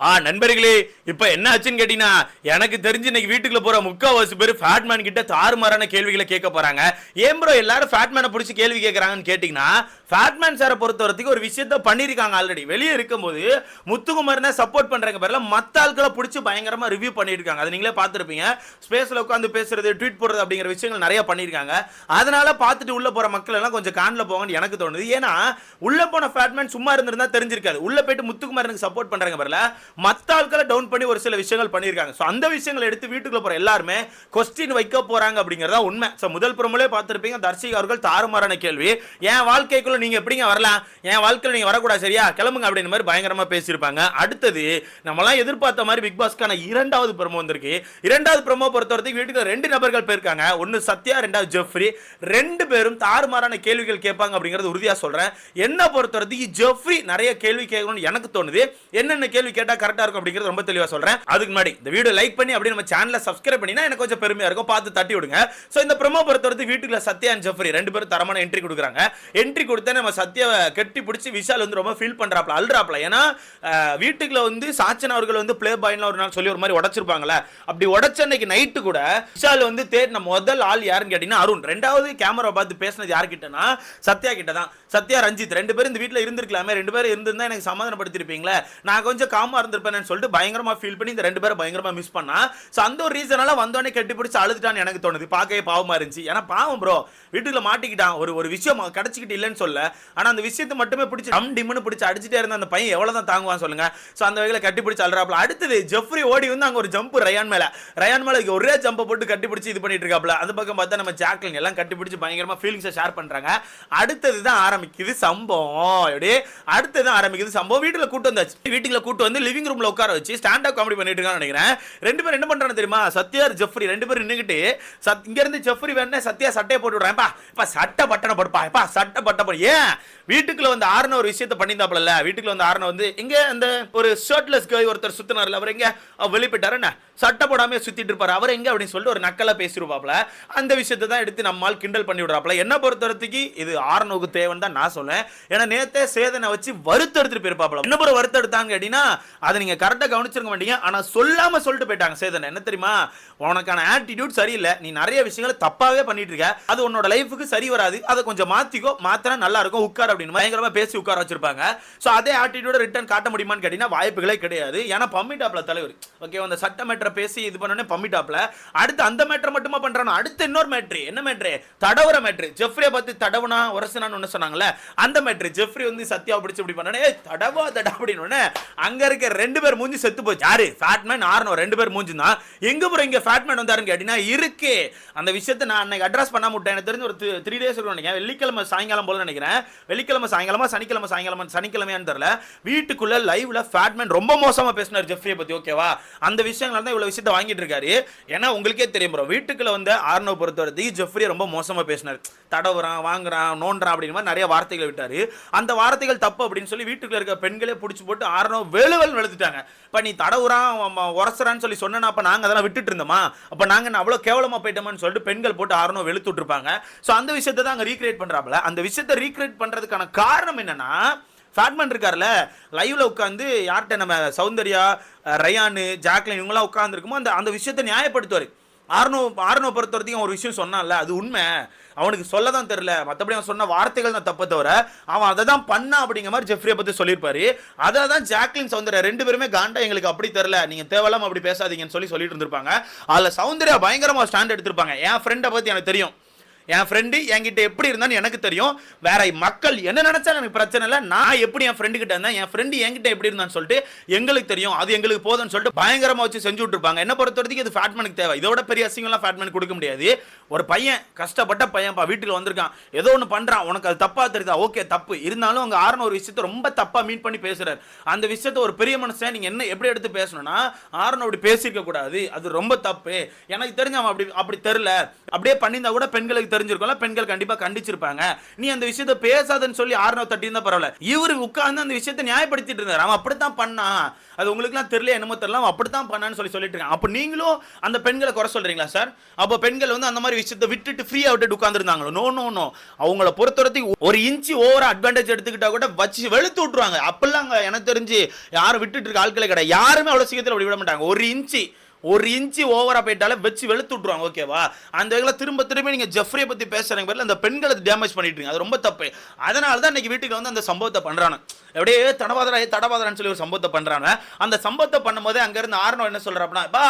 ஆ நண்பர்களே இப்ப என்ன ஆச்சுன்னு கேட்டீங்கன்னா எனக்கு தெரிஞ்சு இன்னைக்கு வீட்டுக்குள்ள போற முக்காவாசி பேர் ஃபேட்மேன் கிட்ட தாறுமாறான கேள்விகளை கேட்க போறாங்க. ஏன் ப்ரோ எல்லாரும் ஃபேட்மேனை பிடிச்சி கேள்வி கேட்கறாங்கன்னு கேட்டீங்கன்னா ஃபேட்மேன் சாரை பொறுத்த வரைக்கும் ஒரு விஷயத்த பண்ணியிருக்காங்க ஆல்ரெடி வெளியே இருக்கும்போது முத்துக்குமாரனை சப்போர்ட் பண்றாங்க பேர்ல மத்த ஆட்களை பிடிச்சி பயங்கரமா ரிவ்யூ பண்ணியிருக்காங்க அதை நீங்களே பார்த்துருப்பீங்க. ஸ்பேஸ்ல உட்காந்து பேசுறது ட்வீட் போடுறது அப்படிங்கிற விஷயங்கள் நிறைய பண்ணியிருக்காங்க அதனால பார்த்துட்டு உள்ள போற மக்கள் எல்லாம் கொஞ்சம் கான்ல போங்கன்னு எனக்கு தோணுது. ஏன்னா உள்ள போன ஃபேட்மேன் சும்மா இருந்திருந்தா தெரிஞ்சிருக்காது. உள்ள போயிட்டு முத்துக்குமாரனுக்கு சப்போர்ட் பண்றாங்க பேர்ல மத்த ஆட்களை டவுன் பண்ணி ஒரு சில விஷயங்கள் பண்ணியிருக்காங்க. ஸோ அந்த விஷயங்களை எடுத்து வீட்டுக்குள்ள போகிற எல்லாருமே கொஸ்டின் வைக்க போறாங்க அப்படிங்கறதா உண்மை. ஸோ முதல் புறமுலே பார்த்துருப்பீங்க தர்ஷிகா அவர்கள் தாறுமாறான கேள்வி. என் வாழ்க்கைக்குள்ள நீங்கள் எப்படிங்க வரலாம்? என் வாழ்க்கையில் நீங்கள் வரக்கூடாது சரியா? கிளம்புங்க அப்படின்ற மாதிரி பயங்கரமாக பேசியிருப்பாங்க. அடுத்தது நம்மலாம் எதிர்பார்த்த மாதிரி பிக் பாஸ்க்கான இரண்டாவது பிரமோ வந்திருக்கு. இரண்டாவது பிரமோ பொறுத்த வரைக்கும் வீட்டுக்கு ரெண்டு நபர்கள் போயிருக்காங்க. ஒன்னு சத்யா ரெண்டாவது ஜெஃப்ரி. ரெண்டு பேரும் தாறுமாறான கேள்விகள் கேட்பாங்க அப்படிங்கிறது உறுதியாக சொல்றேன். என்ன பொறுத்தவரைக்கும் ஜெஃப்ரி நிறைய கேள்வி கேட்கணும்னு எனக்கு தோணுது. என்னென்ன கேள்வி கேட்டால் கரெக்டா இருக்கும் அப்படிங்கிறது ரொம்ப தெளிவா சொல்றேன். அதுக்கு முன்னாடி இந்த வீடியோ லைக் பண்ணி அப்படியே நம்ம சேனலை சப்ஸ்கிரைப் பண்ணினா எனக்கு கொஞ்சம் பெருமையா இருக்கும். பார்த்து தட்டி விடுங்க. ஸோ இந்த ப்ரோமோ பொறுத்த வரைக்கும் வீட்டுக்குள்ள சத்யா அண்ட் ஜெஃப்ரி ரெண்டு பேரும் தரமான என்ட்ரி கொடுக்குறாங்க. என்ட்ரி கொடுத்தா நம்ம சத்யாவை கட்டி பிடிச்சி விஷால் வந்து ரொம்ப ஃபீல் பண்றாப்ல அழுறாப்ல. ஏன்னா வீட்டுக்குள்ள வந்து சாச்சன் அவர்கள் வந்து ப்ளே பாயின் ஒரு நாள் சொல்லி ஒரு மாதிரி உடைச்சிருப்பாங்களே அப்படி உடைச்ச அன்னைக்கு நைட்டு கூட விஷால் வந்து தேடின முதல் ஆள் யாருன்னு கேட்டீங்கன்னா அருண். ரெண்டாவது கேமரா பார்த்து பேசினது யார்கிட்டனா சத்யா கிட்ட தான் சத்யா ரஞ்சித் ரெண்டு பேரும் இந்த வீட்டில் இருந்திருக்கலாமே. ரெண்டு பேரும் இருந்திருந்தா எனக்கு சமாதானப்படுத்திருப்பீங்களே. நான் கொஞ்சம் காமா இருந்திருப்பேன்னு சொல்லிட்டு பயங்கரமா ஃபீல் பண்ணி இந்த ரெண்டு பேரும் பயங்கரமா மிஸ் பண்ணா. ஸோ அந்த ஒரு ரீசனால வந்தோடனே கட்டி பிடிச்சி அழுதுட்டான்னு எனக்கு தோணுது. பார்க்கவே பாவமா இருந்துச்சு. ஏன்னா பாவம் ப்ரோ வீட்டுக்குள்ள மாட்டிக்கிட்டான். ஒரு ஒரு விஷயம் கிடைச்சிக்கிட்டு இல்லைன்னு சொல்ல. ஆனா அந்த விஷயத்தை மட்டுமே பிடிச்சி டம் டிம்னு பிடிச்சி அடிச்சுட்டே இருந்த அந்த பையன் எவ்வளவு தான் தாங்குவான் சொல்லுங்க. ஸோ அந்த வகையில் கட்டி பிடிச்சி அழுறாப்ல அடுத்தது ஜெஃப்ரி ஓடி வந்து அங்க ஒரு ஜம்ப் ரயான் மேல. ரயான் மேல ஒரே ஜம்பை போட்டு கட்டி பிடிச்சி இது பண்ணிட்டு இருக்காப்ல அந்த பக்கம் பார்த்தா நம்ம ஜாக்லின் எல்லாம் கட்டி பிடிச்சி பயங்கரமா ஃபீலிங்ஸை ஷேர் பண்றாங்க. அடுத்தது தான் ஆரம்பிக்குது சம்பவம். எப்படி அடுத்தது ஆரம்பிக்குது சம்பவம். வீட்டுல கூட்டு வந்தாச்சு. வீட்டுக்குள்ள கூட்டு வந்து லிவிங் ரூம்ல உட்கார வச்சு ஸ்டாண்ட் அப் காமெடி பண்ணிட்டு இருக்கான்னு நினைக்கிறேன். ரெண்டு பேரும் என்ன பண்றாங்க தெரியுமா? சத்யா ஜெஃப்ரி ரெண்டு பேரும் நின்னுக்கிட்டு சத் இங்க இருந்து ஜெஃப்ரி வேணே சத்யா சட்டையை போட்டு விடுறேன். இப்ப சட்டை பட்டனை படுப்பா எப்பா சட்டை பட்டை ஏன்? வீட்டுக்குள்ள வந்து ஆறுன ஒரு விஷயத்த பண்ணியிருந்தாப்ல வீட்டுக்குள்ள வந்து ஆறுன வந்து இங்க அந்த ஒரு ஷர்ட்லெஸ் கேர்ள் ஒருத்தர் சுத்தினார்ல அவர் எங்க? வெளிப்பட்டாரு என்ன? சட்டை போடாம சுத்திட்டு இருப்பாரு. அவர் எங்க அப்படின்னு சொல்லிட்டு ஒரு நக்கலை பேசிருப்பாப்ல அந்த விஷயத்தை தான் எடுத்து நம்மால் கிண்டல் பண்ணி விடுறாப்ல என்ன பொறுத்தவரைக்கு இது ஆறுனோக்கு தேவைன்னு தான் நான் சொல்லேன் ஏன்னா நேத்தே சேதனை வச்சு வருத்தெடுத்துட்டு போயிருப்பாப்ல என்ன ஒரு வருத்தெடுத்தாங்க அப்படின்னா அதை நீங்கள் கரெக்டாக கவனிச்சிருக்க மாட்டீங்க. ஆனால் சொல்லாமல் சொல்லிட்டு போயிட்டாங்க சேதனை. என்ன தெரியுமா? உனக்கான ஆட்டிடியூட் சரியில்லை. நீ நிறைய விஷயங்களை தப்பாகவே பண்ணிட்டு இருக்க. அது உன்னோட லைஃபுக்கு சரி வராது. அதை கொஞ்சம் மாற்றிக்கோ மாத்தினா நல்லா இருக்கும். உட்கார் அப்படின்னு பயங்கரமாக பேசி உட்கார வச்சிருப்பாங்க. ஸோ அதே ஆட்டிடியூட ரிட்டர்ன் காட்ட முடியுமான்னு கேட்டிங்கன்னா வாய்ப்புகளே கிடையாது. ஏன்னா பம்மிட்டாப்ல தலைவர். ஓகே அந்த சட்ட மேட்டரை பேசி இது பண்ணோடனே பம்மிட்டாப்ல அடுத்து அந்த மேட்டரை மட்டுமா பண்றானோ? அடுத்து இன்னொரு மேட்ரு என்ன மேட்ரு தடவுற மேட்ரு ஜெஃப்ரியை பார்த்து தடவுனா உரசனான்னு ஒன்று சொன்னாங்கல்ல அந்த மேட்ரு ஜெஃப்ரி வந்து சத்யாவை பிடிச்சி இப்படி பண்ணனே தடவா தடா அப்படின்னு அங்கே அங்க இருக்க ரெண்டு பேர் மூஞ்சி செத்து போச்சு. யாரு? ஃபேட்மேன் ஆர்னோ ரெண்டு பேர் மூஞ்சி தான் எங்க போற இங்க ஃபேட்மேன் வந்தாருன்னு கேட்டீங்கன்னா இருக்கு. அந்த விஷயத்தை நான் அன்னைக்கு அட்ரஸ் பண்ண முட்டேன் எனக்கு தெரிஞ்சு ஒரு த்ரீ டேஸ் இருக்கும் நினைக்கிறேன். வெள்ளிக்கிழமை சாயங்காலம் போல நினைக்கிறேன். வெள்ளிக்கிழமை சாயங்காலமா சனிக்கிழமை சாயங்காலமா சனிக்கிழமையான்னு தெரியல. வீட்டுக்குள்ள லைவ்ல ஃபேட்மேன் ரொம்ப மோசமா பேசினார் ஜெஃப்ரியை பத்தி ஓகேவா அந்த விஷயங்கள் தான் இவ்வளவு விஷயத்தை வாங்கிட்டு இருக்காரு. ஏன்னா உங்களுக்கே தெரியும் ப்ரோ வீட்டுக்குள்ள வந்து ஆர்னோ பொறுத்தவரைக்கும் ஜெஃப்ரியை ரொம்ப மோசமா பேசினார். தடவுறான் வாங்குறான் நோண்டுறான் அப்படின்னு மாதிரி நிறைய வார்த்தைகளை விட்டாரு. அந்த வார்த்தைகள் தப்பு அப்படின்னு சொல்லி வீட்டுக்குள்ள இருக்க பெண்களே பிடிச்சி போட்டு ஆர்னோ வேலுவல் வெளுத்துட்டாங்க இப்போ நீ தடவுறான் உரசுறான்னு சொல்லி சொன்னா அப்போ நாங்கள் அதெல்லாம் விட்டுட்டு இருந்தோமா? அப்போ நாங்கள் என்ன கேவலமாக போயிட்டோமான்னு சொல்லிட்டு பெண்கள் போட்டு ஆர்னோ வெளுத்து விட்டுருப்பாங்க. ஸோ அந்த விஷயத்தை தான் அங்கே ரீக்ரியேட் பண்ணுறாப்ல அந்த விஷயத்தை ரீக்ரியேட் பண்ணுறதுக்கான காரணம் என்னன்னா ஃபேட்மன் இருக்கார்ல லைவ்ல உட்காந்து யார்கிட்ட நம்ம சௌந்தர்யா ரயானு ஜாக்லின் இவங்களாம் உட்காந்துருக்குமோ அந்த அந்த விஷயத்தை நியாயப்படுத்துவார். ஆர்னோ ஆர்னோ பொறுத்த வரைக்கும் ஒரு விஷயம் சொன்னான்ல அது உண்மை. அவனுக்கு சொல்ல தான் தெரில மற்றபடி அவன் சொன்ன வார்த்தைகள் தான் தப்ப தவிர அவன் அதை தான் பண்ணா அப்படிங்கிற மாதிரி ஜெஃப்ரியை பற்றி சொல்லியிருப்பாரு. அதை தான் ஜாக்லின் சௌந்தர்யா ரெண்டு பேருமே காண்டா எங்களுக்கு அப்படி தெரில நீங்கள் தேவையில்லாம அப்படி பேசாதீங்கன்னு சொல்லி சொல்லிட்டு இருந்திருப்பாங்க. அதில் சௌந்தர்யா பயங்கரமாக ஸ்டாண்ட் எடுத்திருப்பாங்க. என் ஃப்ரெண்டை பற்றி எனக்கு தெரியும். என் ஃப்ரெண்டு என்கிட்ட எப்படி இருந்தான்னு எனக்கு தெரியும். வேற மக்கள் என்ன நினைச்சாலும் எனக்கு பிரச்சனை இல்லை. நான் எப்படி என் ஃப்ரெண்டு கிட்ட இருந்தேன் என் ஃப்ரெண்டு என்கிட்ட எப்படி இருந்தான்னு சொல்லிட்டு எங்களுக்கு தெரியும். அது எங்களுக்கு போதும்னு சொல்லிட்டு பயங்கரமா வச்சு செஞ்சு விட்டுருப்பாங்க. என்ன பொறுத்த வரைக்கும் இது ஃபேட்மேனுக்கு தேவை. இதோட பெரிய அசிங்கம்லாம் ஃபேட்மேன் கொடுக்க முடியாது. ஒரு பையன் கஷ்டப்பட்ட பையன்ப்பா வீட்டில் வந்திருக்கான். ஏதோ ஒன்று பண்றான். உனக்கு அது தப்பா தெரியுதா? ஓகே தப்பு. இருந்தாலும் அவங்க ஆறுன ஒரு விஷயத்தை ரொம்ப தப்பா மீட் பண்ணி பேசுகிறார் அந்த விஷயத்தை ஒரு பெரிய மனுஷன் நீங்க என்ன எப்படி எடுத்து பேசணும்னா ஆறுன அப்படி பேசியிருக்க கூடாது. அது ரொம்ப தப்பு. எனக்கு தெரிஞ்ச அவன் அப்படி அப்படி தெரில அப்படியே பண்ணியிருந்தா கூட பெண்களுக்கு தெரிஞ்சிருக்கும்ல பெண்கள் கண்டிப்பா கண்டிச்சிருப்பாங்க. நீ அந்த விஷயத்த பேசாதன்னு சொல்லி ஆறுனோ தட்டி இருந்தா பரவாயில்ல. இவரு உட்கார்ந்து அந்த விஷயத்தை நியாயப்படுத்திட்டு இருந்தார். அவன் அப்படித்தான் பண்ணான். அது உங்களுக்குலாம் தெரியல என்னமோ தெரியல அவன் அப்படித்தான் பண்ணான்னு சொல்லி சொல்லிட்டு இருக்கான். அப்ப நீங்களும் அந்த பெண்களை குறை சொல்றீங்களா சார் அப்ப பெண்கள் வந்து அந்த மாதிரி விஷயத்தை விட்டுட்டு ஃப்ரீயா விட்டுட்டு உட்கார்ந்துருந்தாங்களோ? நோ நோ நோ அவங்கள பொறுத்தவரைக்கும் ஒரு இன்ச்சு ஓவரா அட்வான்டேஜ் எடுத்துக்கிட்டா கூட வச்சு வெளுத்து விட்டுருவாங்க. அப்பெல்லாம் எனக்கு தெரிஞ்சு யாரும் விட்டுட்டு இருக்க ஆட்களை கிடையாது. யாருமே அவ்வளவு சீக்கிரத்தில் அப்படி விட மாட்டாங்க. ஒரு இன்ச்சு ஒரு இன்ச்சு ஓவரா போயிட்டாலே வச்சு வெளுத்து விட்ருவாங்க ஓகேவா அந்த வகையில் திரும்ப திரும்ப நீங்கள் ஜெஃப்ரியை பற்றி பேசுகிறீங்க பேர்ல அந்த பெண்களை டேமேஜ் பண்ணிட்டு இருக்கீங்க அது ரொம்ப தப்பு. அதனால தான் இன்னைக்கு வீட்டுக்கு வந்து அந்த சம்பவத்தை பண்ணுறானு அப்படியே தடவாதரா தடவாதரான்னு சொல்லி ஒரு சம்பவத்தை பண்ணுறாங்க அந்த சம்பவத்தை பண்ணும்போது அங்கேருந்து ஆர்னோ என்ன சொல்றாப்னா பா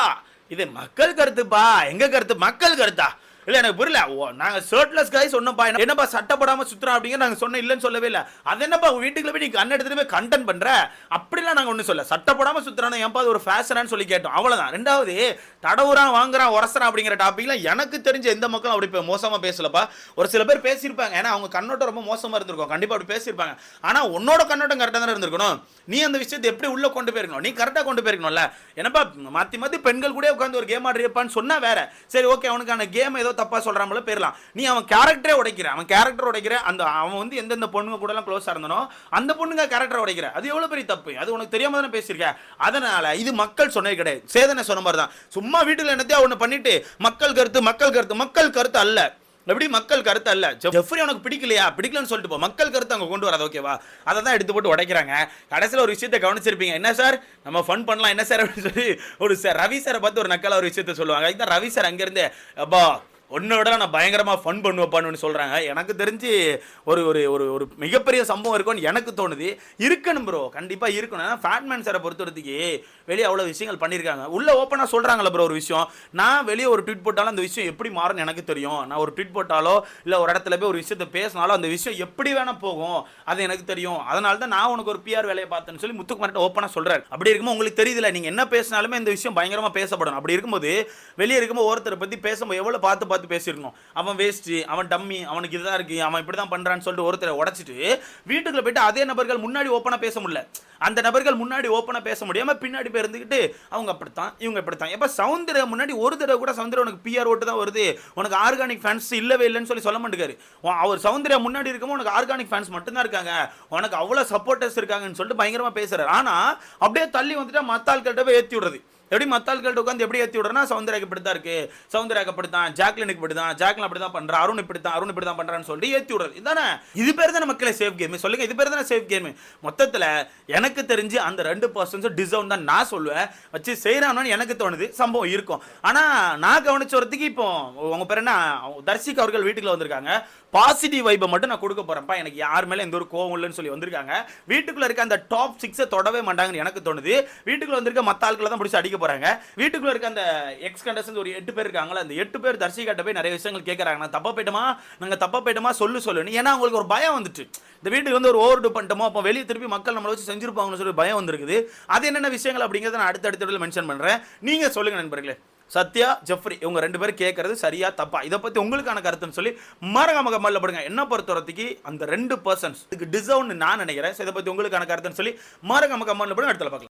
இது மக்கள் கருத்துப்பா. எங்கள் கருத்து? மக்கள் கருத்தா? இல்ல எனக்கு புரியல. ஓ நாங்க ஷர்ட்லெஸ் காய் சொன்னப்பா என்னப்பா சட்டை போடாம சுத்துறோம் அப்படிங்க நாங்க சொன்ன இல்லைன்னு சொல்லவே இல்ல. அது என்னப்பா உங்க வீட்டுக்குள்ள போய் நீ கண்ண எடுத்துட்டு போய் கண்டென்ட் பண்ற? அப்படிலாம் நாங்க ஒண்ணு சொல்ல சட்டப்படாம சுத்துறானே ஏன்பா அது ஒரு ஃபேஷனான்னு சொல்லி கேட்டோம். அவ்வளவுதான். ரெண்டாவது தடவுறான் வாங்குறான் உரசறான் அப்படிங்கிற டாபிக்ல எனக்கு தெரிஞ்ச எந்த மக்களும் அப்படி இப்போ மோசமா பேசலப்பா. ஒரு சில பேர் பேசியிருப்பாங்க. ஏன்னா அவங்க கண்ணோட்டம் ரொம்ப மோசமா இருந்திருக்கும். கண்டிப்பா அப்படி பேசியிருப்பாங்க. ஆனா உன்னோட கண்ணோட்டம் கரெக்டா தானே இருந்திருக்கணும். நீ அந்த விஷயத்தை எப்படி உள்ள கொண்டு போயிருக்கணும்? நீ கரெக்டா கொண்டு போயிருக்கணும்ல. என்னப்பா மாத்தி மாத்தி பெண்கள் கூட உட்காந்து ஒரு கேம் ஆடுறியப்பான்னு சொன்னா வேற. சரி ஓகே அவனுக்கான கேம் ஏதோ தப்பா சொல்கிறாமல போயிடலாம் நீ அவன் கேரக்டரே உடைக்கிற. அவன் கேரக்டர் உடைக்கிற. அந்த அவன் வந்து எந்தெந்த பொண்ணுங்க கூடலாம் க்ளோஸாக இருந்தனோ அந்த பொண்ணுங்க கேரக்டர் உடைக்கிற. அது எவ்வளோ பெரிய தப்பு? அது உனக்கு தெரியாம தானே பேசியிருக்கேன் அதனால இது மக்கள் சொன்னது கிடையாது. சேதனை சொன்ன மாதிரி தான் சும்மா வீட்டில் என்னத்தையும் ஒன்று பண்ணிட்டு மக்கள் கருத்து மக்கள் கருத்து மக்கள் கருத்து அல்ல. எப்படி? மக்கள் கருத்து அல்ல. ஜெஃப்ரி உனக்கு பிடிக்கலையா? பிடிக்கலன்னு சொல்லிட்டு போ. மக்கள் கருத்து அங்கே கொண்டு வராது ஓகேவா அதை தான் எடுத்து போட்டு உடைக்கிறாங்க. கடைசியில் ஒரு விஷயத்தை கவனிச்சிருப்பீங்க. என்ன சார்? நம்ம ஃபன் பண்ணலாம். என்ன சார்? அப்படின்னு சொல்லி ஒரு சார் ரவி சாரை பார்த்து ஒரு நக்கலாக ஒரு விஷயத்த சொல்லுவாங்க. இதுதான் ரவி சார் அங்கேருந்து அப்பா உன்னோட நான் பயங்கரமாக ஃபன் பண்ணுவேப்பான்னு சொல்கிறாங்க எனக்கு தெரிஞ்சு ஒரு ஒரு ஒரு ஒரு மிகப்பெரிய சம்பவம் இருக்கும்னு எனக்கு தோணுது. இருக்கணும் ப்ரோ கண்டிப்பாக இருக்கணும். ஏன்னா ஃபேட்மேன் சாரை பொறுத்தவரத்துக்கு வெளியே அவ்வளோ விஷயங்கள் பண்ணியிருக்காங்க. உள்ளே ஓப்பனாக சொல்கிறாங்களே ப்ரோ ஒரு விஷயம். நான் வெளியே ஒரு ட்வீட் போட்டாலும் அந்த விஷயம் எப்படி மாறும்னு எனக்கு தெரியும். நான் ஒரு ட்வீட் போட்டாலோ இல்லை ஒரு இடத்துல போய் ஒரு விஷயத்தை பேசினாலோ அந்த விஷயம் எப்படி வேணால் போகும். அது எனக்கு தெரியும். அதனால தான் நான் உனக்கு ஒரு பிஆர் வேலையை பார்த்தேன்னு சொல்லி முத்துக்குமார்ட்ட ஓப்பனாக சொல்றாரு அப்படி இருக்கும்போது உங்களுக்கு தெரியுதுல நீங்கள் என்ன பேசினாலுமே இந்த விஷயம் பயங்கரமாக பேசப்படும் அப்படி இருக்கும்போது வெளியே இருக்கும்போது ஒருத்தரை பற்றி பேசும்போது எவ்வளோ பார்த்து பார்த்து பேசியிருக்கணும் அவன் வேஸ்ட் அவன் டம்மி அவனுக்கு இதுதான் இருக்கு அவன் இப்படி தான் பண்ணுறான்னு சொல்லிட்டு ஒருத்தரை உடச்சிட்டு வீட்டுக்குள்ள போயிட்டு அதே நபர்கள் முன்னாடி ஓப்பனாக பேச முடியல. அந்த நபர்கள் முன்னாடி ஓப்பனாக பேச முடியாம பின்னாடி போய் இருந்துக்கிட்டு அவங்க அப்படித்தான் இவங்க இப்படித்தான். எப்ப சவுந்தர முன்னாடி ஒரு தடவை கூட சவுந்தர உனக்கு பிஆர் ஓட்டு தான் வருது. உனக்கு ஆர்கானிக் ஃபேன்ஸ் இல்லவே இல்லைன்னு சொல்லி சொல்ல மாட்டேங்காரு. அவர் சவுந்தர்யா முன்னாடி இருக்கும்போது உனக்கு ஆர்கானிக் ஃபேன்ஸ் மட்டும்தான் இருக்காங்க. உனக்கு அவ்வளோ சப்போர்ட்டர்ஸ் இருக்காங்கன்னு சொல்லிட்டு பயங்கரமாக பேசுகிறார் ஆனால் அப்படியே தள்ளி வந்துட்டு மத்த ஆட்கள்கிட்ட போய் ஏற்றி விடுறது. எப்படி மத்த ஆட்கள்கிட்ட உட்காந்து எப்படி ஏற்றி விடுறனா சவுந்தர்யாக்கு இப்படி தான் இருக்குது சவுந்தர்யாக்கு இப்படி தான் ஜாக்லினுக்கு இப்படி தான் ஜாக்லின் அப்படி தான் பண்றா அருண் இப்படி தான் அருண் இப்படி தான் பண்ணுறான்னு சொல்லிட்டு ஏற்றி விடுறது. இதானே? இது பேர் தானே மக்களே சேஃப் கேம் சொல்லுங்க இது பேர் தானே சேஃப் கேம் மொத்தத்தில் எனக்கு தெரிஞ்சு அந்த ரெண்டு பர்சன்ஸும் டிசர்வ் தான் நான் சொல்லுவேன். வச்சு செய்கிறான்னு எனக்கு தோணுது. சம்பவம் இருக்கும். ஆனால் நான் கவனிச்ச வரத்துக்கு இப்போ உங்கள் பேர் என்ன? தர்ஷிக் அவர்கள் வீட்டுக்குள்ள வந்திருக்காங்க. பாசிட்டிவ் வைப்பை மட்டும் நான் கொடுக்க போறேன்ப்பா. எனக்கு யார் மேலே எந்த ஒரு கோவம் இல்லைன்னு சொல்லி வந்திருக்காங்க. வீட்டுக்குள்ள இருக்க அந்த டாப் சிக்ஸை தொடவே மாட்டாங்கன்னு எனக்கு தோணுது. வீட்டுக்குள்ள வந்திருக்க மற்ற ஆட்களை தான் பிடிச்சி அடிக்க போறாங்க. வீட்டுக்குள்ள இருக்க அந்த எக்ஸ் கண்டஸ்டன்ஸ் ஒரு எட்டு பேர் இருக்காங்களா அந்த எட்டு பேர் தர்சிகாட்ட போய் நிறைய விஷயங்கள் கேட்கறாங்க நான் தப்பா போயிட்டோமா? நாங்கள் தப்பா போயிட்டோமா? சொல்லு சொல்லுன்னு. ஏன்னா அவங்களுக்கு ஒரு பயம் வந்துட்டு. இந்த வீட்டுக்கு வந்து ஒரு ஓவர் டூ பண்ணிட்டோமோ அப்போ வெளியே திருப்பி மக்கள் நம்மளை வச்சு செஞ்சிருப்பாங்கன்னு சொல்லி பயம் வந்திருக்குது. அது என்னென்ன விஷயங்கள் அப்படிங்கிறத நான் அடுத்த அடுத்த மென்ஷன் பண்ணுறேன் நீங்கள் சொல்லுங்க நண்பர்களே. சத்யா ஜெஃப்ரி இவங்க ரெண்டு பேரும் கேட்கறது சரியா தப்பா? இதை பற்றி உங்களுக்கான கருத்துன்னு சொல்லி மறக்காம கமெண்ட்ல போடுங்க. என்ன பொறுத்தவரத்துக்கு அந்த ரெண்டு பர்சன்ஸ் இதுக்கு டிசர்வ்னு நான் நினைக்கிறேன். இதை பற்றி உங்களுக்கான கருத்துன்னு சொல்லி மறக்காம கமெண்ட்ல படுங்க. அடுத்த பார்க்கலாம்.